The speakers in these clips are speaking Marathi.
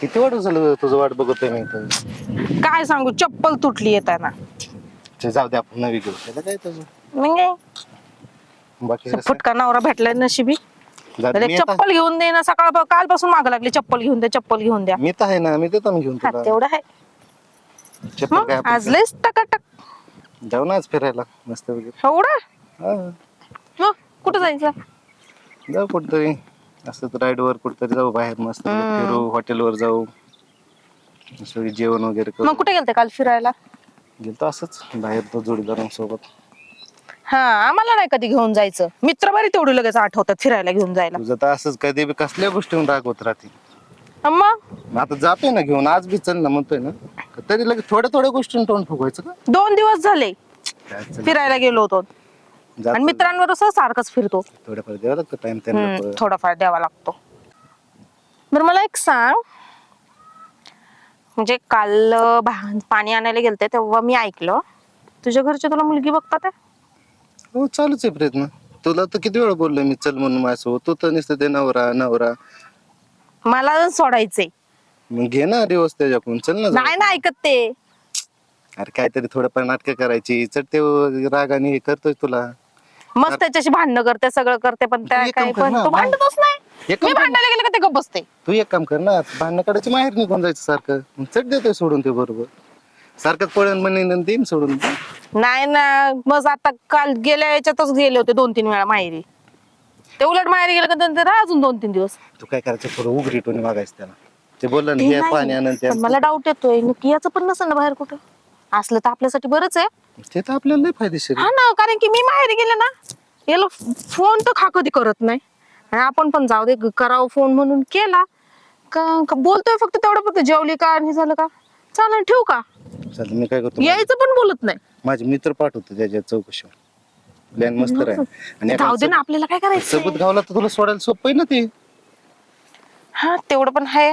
किती वाट झालं तुझं वाट बघतोय मी इथं? काय सांगू चप्पल तुटली येताना. ते जाऊ दे आपण नवी घेऊ. त्याला काय तुझं बाकी कसं? फुटका नवरा भेटलाय नशिबी. जाऊ दे, तर मी एक आता- चप्पल घेऊन दे ना सकाळ कालपासून माग लागली चप्पल घेऊन द्या चप्पल घेऊन द्या. मी तर आहे ना मी देतो ना घेऊन हा तुला. तेवढं आहे. चप्पल मग काय आपण- आज लयच टकाटक जाऊ ना आज फिरायला मस्त वगैरे एवढं? हा. मग कुठं जायचं? जाऊ कुठतरी. असं राईड वर कुठतरी जाऊ बाहेर मस्त. फिरू हॉटेलवर जाऊ. सगळी जेवण वगैरे मग करू कुठे गेलते काल फिरायला? गेलतो असंच बाहेर तो जोडीदारांसोबत हा आम्हाला नाही कधी घेऊन जायचं. मित्र बरी तेवढी लगेच आठवतात फिरायला घेऊन जायला. तुझं तर असंच कधी बी कसल्या गोष्टी रागवत राहते. मग? आता जातोय ना घेऊन आज बी चल ना म्हणतोय ना. तरी लगेच थोड्या थोड्या गोष्टी तोंड फुगवायचं का? दोन दिवस झाले. काय चल, फिरायला गेलो होतो. जातो. आणि मित्रांवर असं सारखंच फिरतो. थोडंफार द्यावं लागतं टाइम हम्म, थोडाफार द्यावा लागतो. बरं मला एक सांग. म्हणजे काल अं, भा- पाणी आणायला गेलते तेव्हा मी ऐकलं. तुझ्या घरचे तुला मुलगी बघतात? आहे? हो चालूच आहे प्रयत्न. तुला तर किती वेळा बोललोय मी चल म्हणून माझ्यासोबत. तू तर नुसतं ते नवरा नवरा. मला सोडायचंय. मग घे ना दिवस त्याच्याकडून चल ना जाऊ. नाही ना ऐकत ते. अरे काहीतरी थोडंफार नाटकं करायची. चढ ते रागाने हे करतोय तुला. मस्त त्याच्याशी भांडणं करते सगळं करते पण त्या एक कर पण ना, तो भांडतच नाही. एक मी. भांडायला गेले का ते गप्प बसते? तू एक काम कर ना भांडणं काढायची माहेर निघून जायचं सारखं. मग चढ देतोय सोडून ते बरोबर. सारखं पळण म्हणून देईन सोडून नाही ना मग आता काल गेल्या याच्यातच गेले होते दोन तीन वेळा माहेरी. ते उलट माहेरी गेलं का नंतर राहा अजून दोन तीन दिवस. तू काय करायचं थोडं उघडी टोनी वागायचं त्याला. ते बोललं ना ते हे नाही. पाणी आणून ते पण मला डाऊट येतोय. नक्की याचं पण नसेल ना बाहेर कुठं? असलं तर आपल्यासाठी बरंच आहे. ते तर आपल्याला लय फायदेशीर आहे. हा ना कारण की मी माहेरी गेले ना याला फोन तर खा कधी करत नाही. आणि आपण पण जाऊ दे करावं फोन म्हणून केला. का का बोलतोय फक्त तेवढं फक्त जेवली का आणि हे झालं का? चालेल ठेवू का? चल मी काय करतो यायचं पण बोलत नाही. माझे मित्र पाठवतो त्याच्या चौकशी प्लॅन मस्त राहील. आणि जाऊ दे ना आपल्याला काय करायचं सबूत गावला तर तुला सोडायला सोपं आहे ना ते. हा तेवढं पण आहे.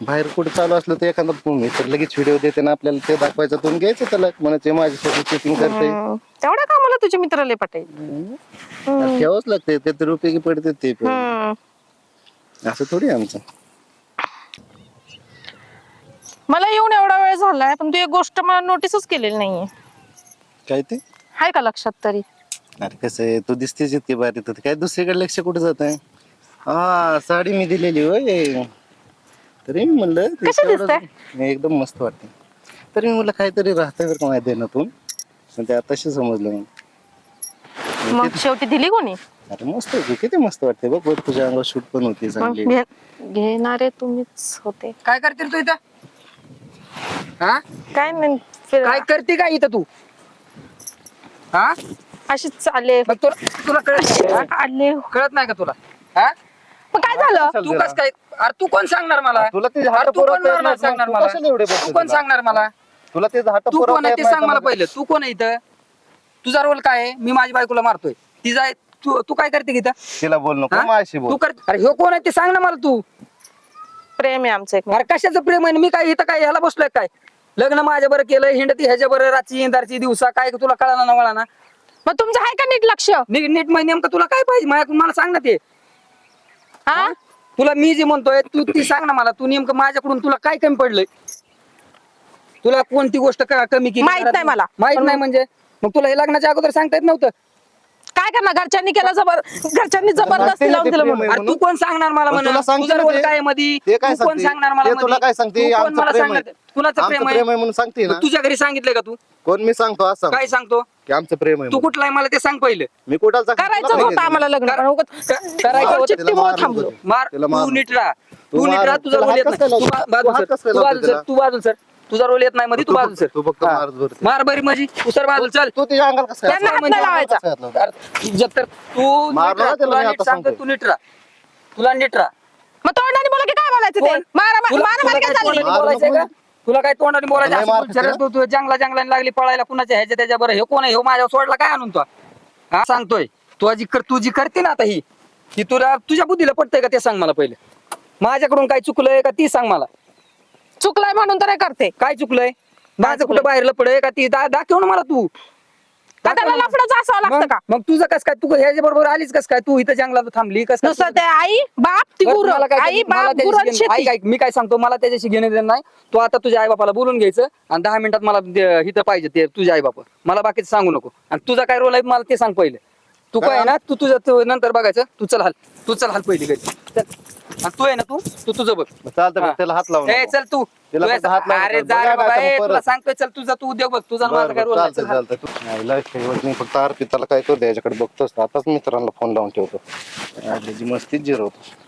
बाहेर कुठे चालू असलं तर एखादा मित्र लगेच व्हिडिओ देते ना आपल्याला ते दाखवायचं तो घ्यायचं त्याला. म्हणायचे माझ्यासोबत चेकिंग करते हम्म, तेवढ्या कामाला तुझे मित्र लय पटायचे ठेवाच लागते ते तर उपयोगी पडते ते पण. हम्म. असं थोडी आहे आमचं. मला येऊन एवढा वेळ झालाय पण तू एक गोष्ट मला नोटीसच केलेली नाहीये. काय ते? आहे का लक्षात तरी? अरे कसं आहे तू दिसतेच इतकी बारी तर काय दुसरीकडे लक्ष कुठे जात आहे हा साडी मी दिलेली होय. तरी मी म्हणलं ते कशी एकदम मस्त वाटते. तरी मी म्हणलं काहीतरी राहतंय बरं का माहिती आहे ना तू पण ते आताशी समजलं मग मग शेवटी दिली कोणी? अरे मस्त होती किती मस्त वाटते बघ बघ तुझ्या अंगावर शूट पण होती मग चांगली. घे- घेणारे तुम्हीच होते. काय करते रे तू इथं? हा? काय नाही फिर- काय करते काय इथं तू? हा? अशीच चालले मग तुला तुला कळत नाही का? आले. कळत नाही का तुला? हा? मग काय झालं? तू कस काय अरे तू कोण सांगणार मला? तुला ते अरे तू कोण सांगणार तू मला? तू कोण? सांगणार मला? तुला ते हात तू कोण आहे ते सांग मला पहिलं? तू कोण आहे इथं? तुझा रोल काय आहे? मी माझ्या बायकोला मारतोय. तिचा तू तू काय करते इथं? तिला बोल नको हा? माझ्याशी तू बोल कर अरे ह्यो कोण आहे ते सांग ना मला तू. प्रेम आहे आमचं एक. अरे कशाचं प्रेम आहे? मी काय इथं काय ह्याला बसलोय काय? लग्न माझ्या बरं केलं हिंडती ह्याच्या बरं रातची इंदारची दिवसा काय तुला कळाना ना मग तुमचं आहे का नीट लक्ष? नीट नीट मग नेमकं तुला काय पाहिजे? मला सांग ना ते. हा? तुला मी जे म्हणतोय तू ती सांग ना मला. तू नेमकं माझ्याकडून तुला काय कमी पडलंय? तुला कोणती गोष्ट का- कमी केली? माहीत नाही मला. माहीत नाही म्हणजे? मग तुला हे लग्नाच्या अगोदर सांगता येत नव्हतं. काय करणार घरच्यांनी केलं जबर घरच्यांनी जबरदस्ती लावून दिलं म्हणून अरे तू कोण सांगणार मला पण म्हणा तुला सांगते तुझा ना रोल ते. काय मध्ये ते काय तू कोण सांगते? सांगणार मला ते? तुला काय सांगते? तू कोण आमचं मला प्रेम सांगणार आहे. कुणाचं आमचं प्रेम प्रेम आहे म्हणून सांगते ना तुझ्या घरी सांगितलंय का तू कोण मी सांगतो असं काय सांगतो की आमचं प्रेम आहे तू म्हणून. कुठला आहे मला ते सांग पहिलं मी कुठाला सांगतो? करायचं होतं आम्हाला लग्न पण उगाच क- करायचं मार, होतं. तिला चिठ्ठीमुळे मार थांबलो. नको. मार तिला तू मार नीट राहा तू तू नीट. राहा तुझा तिला रोल हात येत कसं नाही काय तू? बा- बाजू हात सर कसं तू लावतो बाजू सर तिला? तू बाजू सर तुझा रोल येत नाही मध्ये तू बाजू सर तू फक्त हा. मार बरी माझी तू सर बाजू चल. तू तिच्या अंगाला कसं काय त्यांना हात हात नाही लावायचा. अरे, तर तू नीट राहा, त्याला तुला मी नीट आता सांगतो. तू नीट राहा. तुला नीट राहा. मग तोंडाने बोला की काय बोलायचं ते? मारा तुला- मारा तुला मारा काय काय चालली तोंडाने नको. का? तुला काय तोंडाने बोलायचं? नाही असं तू जंगला जंगलाने लागली पळायला कुणाच्या ह्याच्या त्याच्या बरं? हे कोण आहे? हे माझ्या सोडला काय आणून तो? हा सांगतोय. तू जी कर तू जी करते ना आता ही ती तुला तुझ्या बुद्धीला पडतंय का ते सांग मला पहिले? माझ्याकडून काय चुकलंय का ती सांग मला? चुकलाय म्हणून तर करते. काय चुकलंय? माझं कुठं? बाहेर लपडय का ती दा- दाखव ना मला तू. का त्याला लफडच असावं लागतं मग का? मग तुझं कस काय? तू ह्याच्या बरोबर आलीच कस काय? तू इथं जंगलात थांबली कस काय नुसतं ते आई बाप ती बरं, गुरं. मला काय आई मला बाप त्याच्याशी गुरं घेणं- शेती. ऐक, ऐक, मी काय सांगतो? मला त्याच्याशी घेणं देणं नाही. तू आता तुझ्या आई बापाला बोलून घ्यायचं आणि दहा मिनिटात मला ते- इथं पाहिजे ते तुझ्या आई बाप मला बाकीचं सांगू नको. आणि तुझा काय रोल आहे मला ते सांग पहिले. तू काय ना तू तुझं तू नंतर बघायचं. तू चल हाल. तू चल हाल पहिली घरी तू आहे ना तू? तू तुझं बघ. चालतं त्याला हात लावून चल तू. हात अरे जा सांगतोय चल तुझा तू उद्योग बघ. तुझा माझा काय आरती त्याला चल, काय करतो याच्याकडे बघतोस. आताच मित्रांना फोन लावून ठेवतो. मस्तीच जिरवतो.